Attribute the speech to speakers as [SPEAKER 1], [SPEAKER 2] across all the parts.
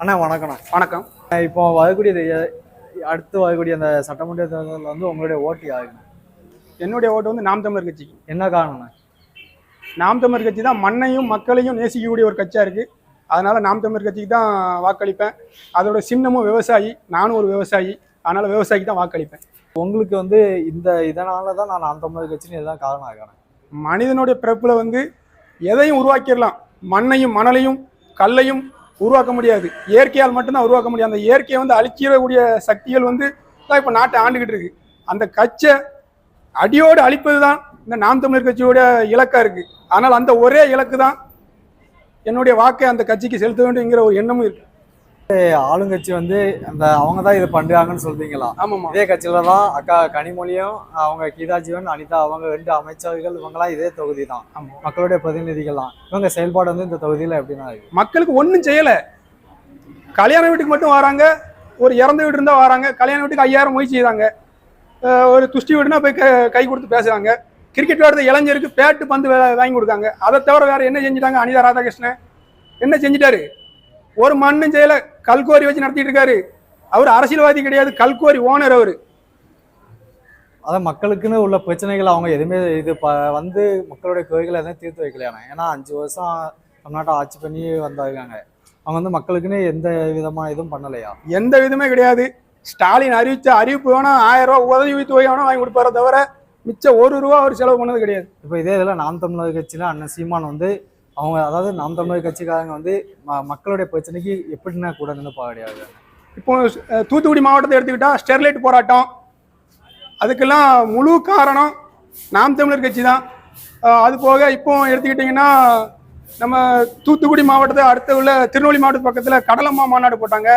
[SPEAKER 1] அண்ணா வணக்கண்ணா
[SPEAKER 2] வணக்கம்.
[SPEAKER 1] இப்போ வரக்கூடிய அடுத்து வரக்கூடிய அந்த சட்டமன்ற தேர்தலில் வந்து உங்களுடைய ஓட்டு யாருங்க?
[SPEAKER 2] என்னுடைய ஓட்டு வந்து நாம் தமிழர் கட்சிக்கு
[SPEAKER 1] என்ன காரணம்ண்ணா?
[SPEAKER 2] நாம் தமிழர் கட்சி தான் மண்ணையும் மக்களையும் நேசிக்கக்கூடிய ஒரு கட்சியாக இருக்குது அதனால நாம் தமிழர் கட்சிக்கு தான் வாக்களிப்பேன். அதோட சின்னமும் விவசாயி நானும் ஒரு விவசாயி. அதனால விவசாயிக்கு தான் வாக்களிப்பேன்.
[SPEAKER 1] உங்களுக்கு வந்து இந்த இதனால தான் நான் நாம் தமிழர் கட்சின்னு இதுதான் காரணம் ஆகிறேன்
[SPEAKER 2] மனிதனுடைய பிறப்புல வந்து எதையும் உருவாக்கிடலாம். மண்ணையும் மணலையும் கல்லையும் உருவாக்க முடியாது. இயற்கையால் மட்டும்தான் உருவாக்க முடியும். அந்த இயற்கையை வந்து அழிச்சிடக்கூடிய சக்திகள் வந்து தான் இப்போ நாட்டை ஆண்டுகிட்டு இருக்கு. அந்த கட்சை அடியோடு அழிப்பது தான் இந்த நாம் தமிழர் கட்சியோட இலக்காக இருக்குது ஆனால் அந்த ஒரே இலக்கு தான் என்னுடைய வாக்கை அந்த கட்சிக்கு செலுத்த வேண்டும்ங்கிற ஒரு எண்ணமும் இருக்குது
[SPEAKER 1] ஆளுங்கட்சி வந்து அந்த அவங்க தான் இது பண்றாங்கன்னு சொல்றீங்களா?
[SPEAKER 2] ஆமாம்மா.
[SPEAKER 1] இதே கட்சியில தான் அக்கா கனிமொழியும் அவங்க கீதா ஜீவன் அனிதா அவங்க ரெண்டு அமைச்சர்கள் இவங்கலாம் இதே தொகுதி தான். மக்களுடைய பிரதிநிதிகள் தான் இவங்க செயல்பாடு வந்து இந்த தொகுதியில எப்படின்னா இருக்கு?
[SPEAKER 2] மக்களுக்கு ஒன்றும் செய்யலை. கல்யாண வீட்டுக்கு மட்டும் வராங்க. ஒரு இறந்த வீடு இருந்தால் வராங்க. கல்யாண வீட்டுக்கு ஐயாயிரம் மொய் செய்கிறாங்க அஹ் ஒரு துஷ்டி வீடுனா போய் க- கொடுத்து பேசுகிறாங்க கிரிக்கெட் விளையாடுற இளைஞருக்கு பேட்டு பந்து வாங்கி கொடுக்காங்க. அதை தவிர வேற என்ன செஞ்சுட்டாங்க? அனிதா ராதாகிருஷ்ணன். என்ன செஞ்சிட்டாரு? ஒரு மண்ணும் செய்யலை. கல்கோரி வச்சு நடத்திட்டு இருக்காரு அவர் அரசியல்வாதி கிடையாது. கல்கோரி ஓனர் அவர்.
[SPEAKER 1] அதான் மக்களுக்குன்னு உள்ள பிரச்சனைகள் அவங்க எதுவுமே இது ப வந்து மக்களுடைய கோரிக்கைகளை எதுவும் தீர்த்து வைக்கலையானே ஏன்னா அஞ்சு வருஷம் தமிழ்நாட்டை ஆட்சி பண்ணி வந்தாங்க. அவங்க வந்து மக்களுக்குன்னு எந்த விதமா இதுவும் பண்ணலையா?
[SPEAKER 2] எந்த விதமே கிடையாது. ஸ்டாலின் அறிவிச்ச அறிவிப்பு வேணா ஆயிரம் ரூபா உதவி தொகை வேணா வாங்கி கொடுப்பாரே தவிர மிச்சம் ஒரு ரூபா அவர் செலவு பண்ணது கிடையாது.
[SPEAKER 1] இப்போ இதே இதில் நாம் தமிழர் கட்சியில் அண்ணன் சீமான் வந்து அவங்க அதாவது நாம் தமிழர் கட்சிக்காரங்க வந்து ம- மக்களுடைய பிரச்சனைக்கு எப்படின்னா கூட நின்று பாடியாது
[SPEAKER 2] இப்போ தூத்துக்குடி மாவட்டத்தை எடுத்துக்கிட்டா ஸ்டெர்லைட் போராட்டம். அதுக்கெல்லாம் முழு காரணம் நாம் தமிழர் கட்சி தான். அது போக இப்போ எடுத்துக்கிட்டிங்கன்னா நம்ம தூத்துக்குடி மாவட்டத்தை அடுத்த உள்ள திருநெல்வேலி மாவட்ட பக்கத்தில் கடலம்மா மாநாடு போட்டாங்க.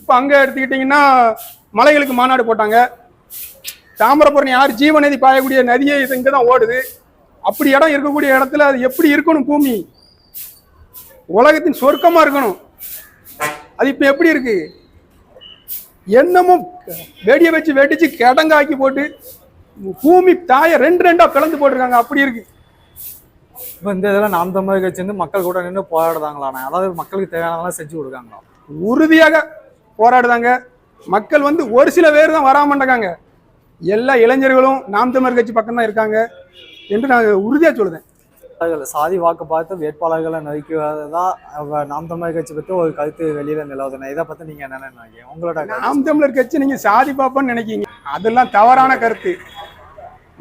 [SPEAKER 2] இப்போ அங்கே எடுத்துக்கிட்டிங்கன்னா மலைகளுக்கு மாநாடு போட்டாங்க. தாமிரபரணி யார் ஜீவநதி பாயக்கூடிய நதியே இது இங்கே தான் ஓடுது. அப்படி இடம் இருக்கக்கூடிய இடத்துல அது எப்படி இருக்கணும் பூமி? உலகத்தின் சொர்க்கமாக இருக்கணும். அது இப்போ எப்படி இருக்கு? என்னமும் வெடியை வச்சு வெடிச்சு கிடங்காக்கி போட்டு பூமி தாயை ரெண்டு ரெண்டா பிளந்து போட்டிருக்காங்க. அப்படி இருக்கு.
[SPEAKER 1] இப்போ இந்த இதில் நாம் தமிழர் கட்சி வந்து மக்கள் கூட நின்று போராடுதாங்களாண்ணே அதாவது மக்களுக்கு தேவையானதெல்லாம் செஞ்சு கொடுக்காங்களா
[SPEAKER 2] உறுதியாக போராடுதாங்க. மக்கள் வந்து ஒரு சில பேர் தான் வராம மாட்டாங்க எல்லா இளைஞர்களும் நாம் தமிழர் கட்சி பக்கம் தான் இருக்காங்க. என்று நான் உறுதியா சொல்லுதேன்
[SPEAKER 1] அவர்கள் சாதி வாக்கு பார்த்து வேட்பாளர்களை நோக்கிவதான் அவ நாம் தமிழர் கட்சி பற்றி ஒரு கருத்து வெளியில நிலவுதுண்ணே இதை பற்றி நீங்க என்ன நினைக்கிறீங்க? உங்களோட?
[SPEAKER 2] நாம் தமிழர் கட்சி நீங்க சாதி பாப்பன்னு நினைக்கீங்க அதெல்லாம் தவறான கருத்து.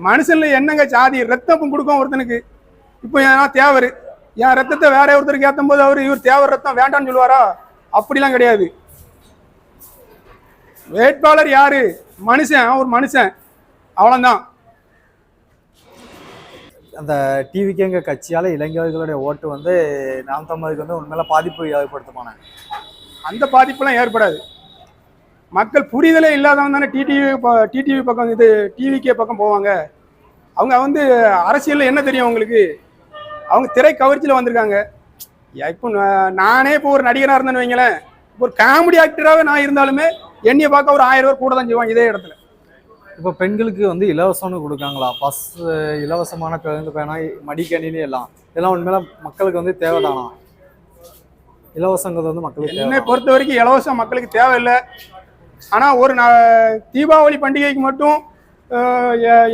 [SPEAKER 2] மனுஷன்ல என்னங்க சாதி? ரத்தம் கொடுக்கும் ஒருத்தனுக்கு. இப்போ ஏன்னா தேவர்? என் ரத்தத்தை வேற ஒருத்தருக்கு ஏத்தும் போது அவர் இவர் தேவர் ரத்தம் வேண்டாம்னு சொல்லுவாரா? அப்படிலாம் கிடையாது. வேட்பாளர் யாரு? மனுஷன் ஒரு மனுஷன். அவ்வளவுதான்.
[SPEAKER 1] அந்த டிவிக்கேங்க கட்சியால் இளைஞர்களுடைய ஓட்டு வந்து நாம் தமிழுக்கு வந்து உண்மையில பாதிப்பு ஏற்படுத்துமானே
[SPEAKER 2] அந்த பாதிப்புலாம் ஏற்படாது. மக்கள் புரிதலே இல்லாதவங்க தானே டிடிவி டிடிவி பக்கம் இது டிவிக்கே பக்கம் போவாங்க. அவங்க வந்து அரசியலில் என்ன தெரியும் அவங்களுக்கு அவங்க திரை கவர்ச்சியில் வந்திருக்காங்க. இப்போ நான் நானே இப்போ ஒரு நடிகராக இருந்தேன்னு வைங்களேன். இப்போ ஒரு காமெடி ஆக்டராகவே நான் இருந்தாலுமே என்னையை பார்க்க ஒரு ஆயிரம் பேர் கூட தான் செய்வாங்க இதே இடத்துல.
[SPEAKER 1] இப்போ பெண்களுக்கு வந்து இலவசம்னு கொடுக்காங்களா? பஸ் இலவசமான பேருந்து பயணம் மடிக்கணினி எல்லாம். இதெல்லாம் உண்மையில மக்களுக்கு வந்து தேவைதானா? இலவசங்கிறது வந்து மக்களுக்கு
[SPEAKER 2] என்னை பொறுத்த வரைக்கும் இலவசம் மக்களுக்கு தேவையில்லை. ஆனால் ஒரு தீபாவளி பண்டிகைக்கு மட்டும்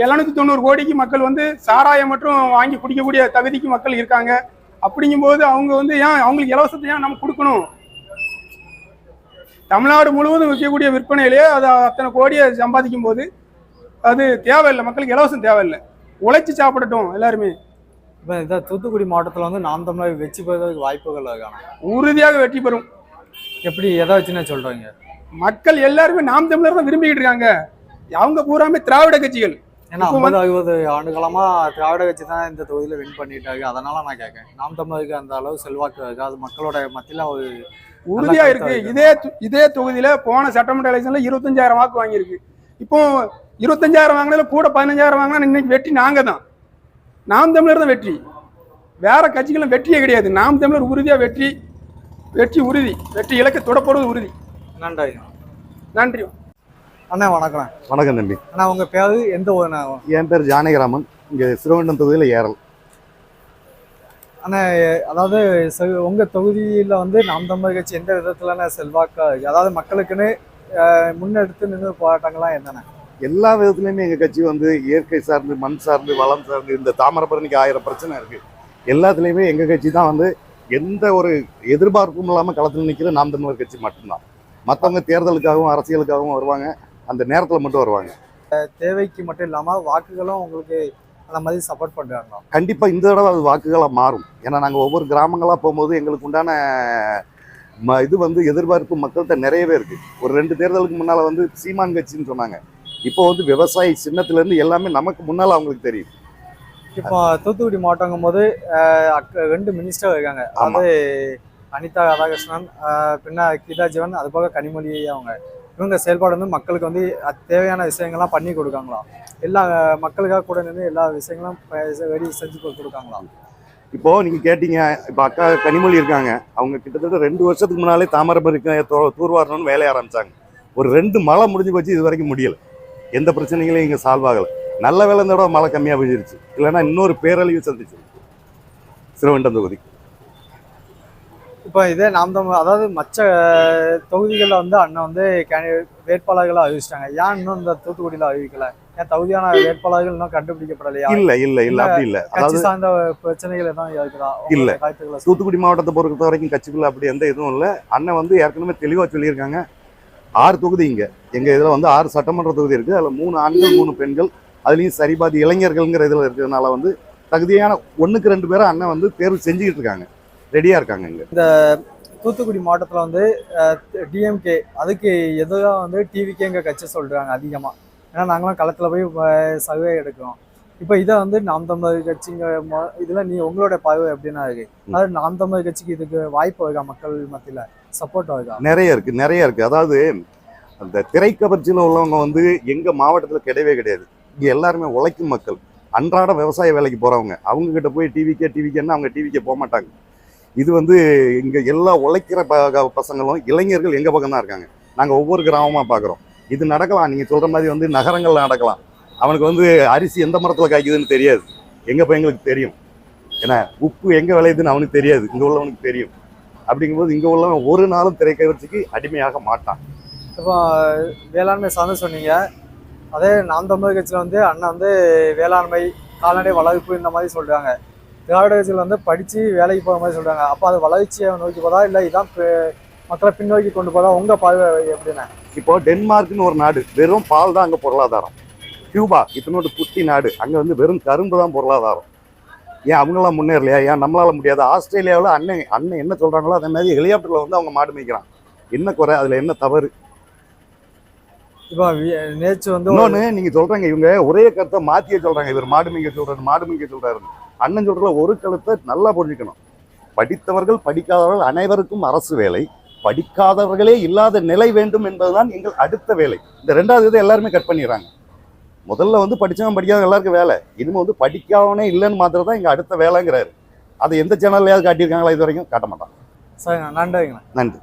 [SPEAKER 2] எழுநூத்தி தொண்ணூறு கோடிக்கு மக்கள் வந்து சாராயம் மற்றும் வாங்கி குடிக்கக்கூடிய தகுதிக்கு மக்கள் இருக்காங்க. அப்படிங்கும்போது அவங்க வந்து ஏன் அவங்களுக்கு இலவசத்தை ஏன் நம்ம கொடுக்கணும்? தமிழ்நாடு முழுவதும் விற்கக்கூடிய விற்பனையிலேயே அது அத்தனை கோடியை சம்பாதிக்கும் போது அது தேவையில்லை மக்களுக்கு இலவசம் தேவையில்லை. உழைச்சி சாப்பிடட்டும் எல்லாருமே.
[SPEAKER 1] இப்போ இந்த தூத்துக்குடி மாவட்டத்தில் வந்து நாம் தமிழர் வெற்றி பெறுவதற்கு வாய்ப்புகள் இருக்காங்க.
[SPEAKER 2] உறுதியாக வெற்றி பெறும்.
[SPEAKER 1] எப்படி எதை வச்சுன்னு சொல்றீங்க?
[SPEAKER 2] மக்கள் எல்லாருமே நாம் தமிழர் தான் விரும்பிக்கிட்டு இருக்காங்க. அவங்க பூராமே திராவிட கட்சிகள்.
[SPEAKER 1] ஏன்னா ஐம்பது அறுபது ஆண்டு காலமா திராவிட கட்சி தான் இந்த தொகுதியில வின் பண்ணிட்டாங்க அதனால நான் கேட்கேன் நாம் தமிழருக்கு அந்த அளவு செல்வாக்கு இருக்கு? அது மக்களோட மத்தியில ஒரு
[SPEAKER 2] உறுதியா இருக்கு. இதே இதே தொகுதியில போன சட்டமன்ற எலெக்ஷன்ல இருபத்தஞ்சாயிரம் வாக்கு வாங்கியிருக்கு. இப்போ இருபத்தஞ்சாயிரம் வாங்கினதுல கூட பதினஞ்சாயிரம் வாங்கினா இன்னைக்கு வெற்றி நாங்க தான் நாம் தமிழர் தான் வெற்றி. வேற கட்சிகளும் வெற்றியே கிடையாது. நாம் தமிழர் உறுதியா வெற்றி வெற்றி உறுதி வெற்றி இலக்கை தொடப்படுவது உறுதி.
[SPEAKER 1] நன்றி
[SPEAKER 2] நன்றி.
[SPEAKER 1] அண்ணா வணக்கம்.
[SPEAKER 3] வணக்கம் தம்பி.
[SPEAKER 1] அண்ணா உங்க பேரு எந்த ஊர்ண்ணா
[SPEAKER 3] என் பேர் ஜானகிராமன். இங்கே சிறுவண்டம் தொகுதியில் ஏரல்
[SPEAKER 1] ஆனால் அதாவது செ- உங்க தொகுதியில வந்து நாம் தமிழர் கட்சி எந்த விதத்துலன செல்வாக்கா? அதாவது மக்களுக்குன்னு முன்னெடுத்து நின்று போராட்டங்கள்லாம் என்னென்ன?
[SPEAKER 3] எல்லா விதத்துலையுமே எங்கள் கட்சி வந்து இயற்கை சார்ந்து மண் சார்ந்து வளம் சார்ந்து இந்த தாமிரபரணிக்கு ஆயிரம் பிரச்சனை இருக்கு. எல்லாத்துலேயுமே எங்கள் கட்சி தான் வந்து எந்த ஒரு எதிர்பார்ப்பும் இல்லாமல் களத்தில் நிற்கிற நாம் தமிழர் கட்சி மட்டும்தான். மற்றவங்க தேர்தலுக்காகவும் அரசியலுக்காகவும் வருவாங்க. அந்த நேரத்தில் மட்டும் வருவாங்க.
[SPEAKER 1] தேவைக்கு மட்டும் இல்லாம வாக்குகளும் உங்களுக்கு அந்த மாதிரி சப்போர்ட் பண்றாங்க.
[SPEAKER 3] கண்டிப்பாக இந்த தடவை அது வாக்குகளாக மாறும். ஏன்னா நாங்கள் ஒவ்வொரு கிராமங்களாக போகும்போது எங்களுக்கு உண்டான ம இது வந்து எதிர்பார்ப்பு மக்கள்கிட்ட நிறையவே இருக்கு. ஒரு ரெண்டு தேர்தலுக்கு முன்னால் வந்து சீமான் கட்சின்னு சொன்னாங்க. இப்போ வந்து விவசாயி சின்னத்துலேருந்து எல்லாமே நமக்கு முன்னால் அவங்களுக்கு தெரியும்
[SPEAKER 1] இப்போ தூத்துக்குடி மாவட்டங்கும் போது ரெண்டு மினிஸ்டர் இருக்காங்க. அதாவது அனிதா ராதாகிருஷ்ணன் பின்ன கீதா ஜீவன் அது போக கனிமொழி அவங்க. இவங்க செயல்பாடு வந்து மக்களுக்கு வந்து அத் தேவையான விஷயங்கள்லாம் பண்ணி கொடுக்காங்களாம். எல்லா மக்களுக்காக கூட நின்று எல்லா விஷயங்களும் ரெடி செஞ்சு கொடு- கொடுக்காங்களாம்.
[SPEAKER 3] இப்போ நீங்க கேட்டீங்க இப்போ அக்கா கனிமொழி இருக்காங்க. அவங்க கிட்டத்தட்ட ரெண்டு வருஷத்துக்கு முன்னாலே தாமிரபருக்கு தூர்வாரணும்னு வேலைய ஆரம்பிச்சாங்க. ஒரு ரெண்டு மழை முடிஞ்சு போச்சு இது வரைக்கும் முடியல. எந்த பிரச்சனைகளும் இங்க சால்வ் ஆகல. நல்ல வேலை இந்த மழை கம்மியா பெஞ்சிருச்சு. இல்லைன்னா இன்னொரு பேரழிவு சந்திச்சு. சிறுவண்டம் தொகுதி.
[SPEAKER 1] இப்போ இதே நாம் தமிழ் அதாவது மற்ற தொகுதிகளில் வந்து அண்ணன் வந்து கேண்டி- வேட்பாளர்களை அறிவிச்சிட்டாங்க. ஏன் இன்னும் இந்த தூத்துக்குடியில் அறிவிக்கல? ஏன் தகுதியான வேட்பாளர்கள் இன்னும் கண்டுபிடிக்கப்படலையா?
[SPEAKER 3] இல்ல இல்ல இல்ல அப்படி இல்ல. அதாவது
[SPEAKER 1] சார்ந்த பிரச்சனைகள் எதாவது இருக்குதா?
[SPEAKER 3] இல்ல. தூத்துக்குடி மாவட்டத்தை பொறுத்த வரைக்கும் கட்சிக்குள்ள அப்படி எந்த இதுவும் இல்லை. அண்ணன் வந்து ஏற்கனவே தெளிவாக சொல்லியிருக்காங்க. ஆறு தொகுதி இங்க. எங்க இதுல வந்து ஆறு சட்டமன்ற தொகுதி இருக்கு. அதுல மூணு ஆண்கள் மூணு பெண்கள். அதுலயும் சரிபாதி இளைஞர்கள்ங்கிற இதுல இருக்கிறதுனால வந்து தகுதியான ஒண்ணுக்கு ரெண்டு பேரும் அண்ணன் வந்து தேர்வு செஞ்சுக்கிட்டு இருக்காங்க. ரெடியா இருக்காங்க இங்க.
[SPEAKER 1] தூத்துக்குடி மாவட்டத்தில் வந்து டிஎம்கே அதுக்கு எதிராக வந்து டிவிகேங்க கட்சி சொல்றாங்க அதிகமாக ஏன்னா நாங்களாம் களத்தில் போய் சர்வே எடுக்கிறோம். இப்போ இதை வந்து நாம் தமிழர் கட்சிங்க மொ- இதுல நீ உங்களோட பார்வை எப்படின்னா இருக்கு. அதாவது நாம் தமிழர் கட்சிக்கு இதுக்கு வாய்ப்பு இருக்கா மக்கள் மத்தியில? சப்போர்ட் ஆகுதா?
[SPEAKER 3] நிறைய இருக்குது நிறைய இருக்குது அதாவது அந்த திரைக்கவர்ச்சியில் உள்ளவங்க வந்து எங்கள் மாவட்டத்தில் கிடையவே கிடையாது. இங்கே எல்லாருமே உழைக்கும் மக்கள். அன்றாட விவசாய வேலைக்கு போகிறவங்க அவங்கக்கிட்ட போய் டிவிக்கே டிவிக்கேன்னா அவங்க டிவிக்கே போக மாட்டாங்க இது வந்து இங்கே எல்லா உழைக்கிற ப- பசங்களும் இளைஞர்கள் எங்கள் பக்கம் தான் இருக்காங்க. நாங்கள் ஒவ்வொரு கிராமமாக பார்க்குறோம் இது நடக்கலாம். நீங்கள் சொல்கிற மாதிரி வந்து நகரங்களில் நடக்கலாம். அவனுக்கு வந்து அரிசி எந்த மரத்தில் காய்க்குதுன்னு தெரியாது. எங்க பையங்களுக்கு தெரியும். ஏன்னா உப்பு எங்கே விளையுதுன்னு அவனுக்கு தெரியாது. இங்கே உள்ளவனுக்கு தெரியும். அப்படிங்கும்போது இங்க உள்ளவன் ஒரு நாளும் திரைக்கவர்ச்சிக்கு அடிமையாக மாட்டான்.
[SPEAKER 1] இப்போ வேளாண்மை சார்ந்து சொன்னீங்க. அதே நாம் தமிழர் கட்சியில் வந்து அண்ணன் வந்து வேளாண்மை கால்நடை வளர்ப்பு இந்த மாதிரி சொல்றாங்க. திராவிட கட்சியில் வந்து படிச்சு வேலைக்கு போகிற மாதிரி சொல்றாங்க. அப்போ அது வளர்ச்சியை நோக்கி போதா? இல்லை இதான் மக்களை பின்னோக்கி கொண்டு போதா? உங்க பார்வை எப்படின்னா?
[SPEAKER 3] இப்போ டென்மார்க்னு ஒரு நாடு வெறும் பால் தான் அங்க பொருளாதாரம். கியூபா இத்தனோட குட்டி நாடு அங்க வந்து வெறும் கரும்பு தான் பொருளாதாரம். ஏன் அவங்களாம் முன்னேறலையா? ஏன் நம்மளால முடியாது? ஆஸ்திரேலியாவில் அண்ணன் அண்ணன் என்ன சொல்றாங்களோ அதே மாதிரி ஹெலிகாப்டர்ல வந்து அவங்க மாடு மேய்க்கிறான். என்ன குறை? அதுல என்ன தவறு?
[SPEAKER 1] இப்போ நேற்று வந்து ஒரு-
[SPEAKER 3] இன்னொன்னு நீங்க சொல்றாங்க இவங்க ஒரே கருத்தை மாத்தியே சொல்றாங்க. இவர் மாடு மேய்க்க சொல்றாரு மாடு மேய்க்க சொல்றாரு அண்ணன் சொல்றதுல ஒரு கருத்தை நல்லா புரிஞ்சுக்கணும். படித்தவர்கள் படிக்காதவர்கள் அனைவருக்கும் அரசு வேலை. படிக்காதவர்களே இல்லாத நிலை வேண்டும் என்பதுதான் எங்கள் அடுத்த வேலை. இந்த ரெண்டாவது இதை எல்லாருமே கட் பண்ணிடுறாங்க. முதல்ல வந்து படிச்சவன் படிக்காதவன் எல்லாருக்கும் வேலை. இனிமே வந்து படிக்காதவனே இல்லைன்னு மாத்திரம் தான் எங்க அடுத்த வேலைங்கிறாரு. அதை எந்த சேனல்லையாவது காட்டியிருக்காங்களா இது வரைக்கும் காட்ட மாட்டான்
[SPEAKER 1] சரிங்க நன்றிங்கண்ணா
[SPEAKER 3] நன்றி.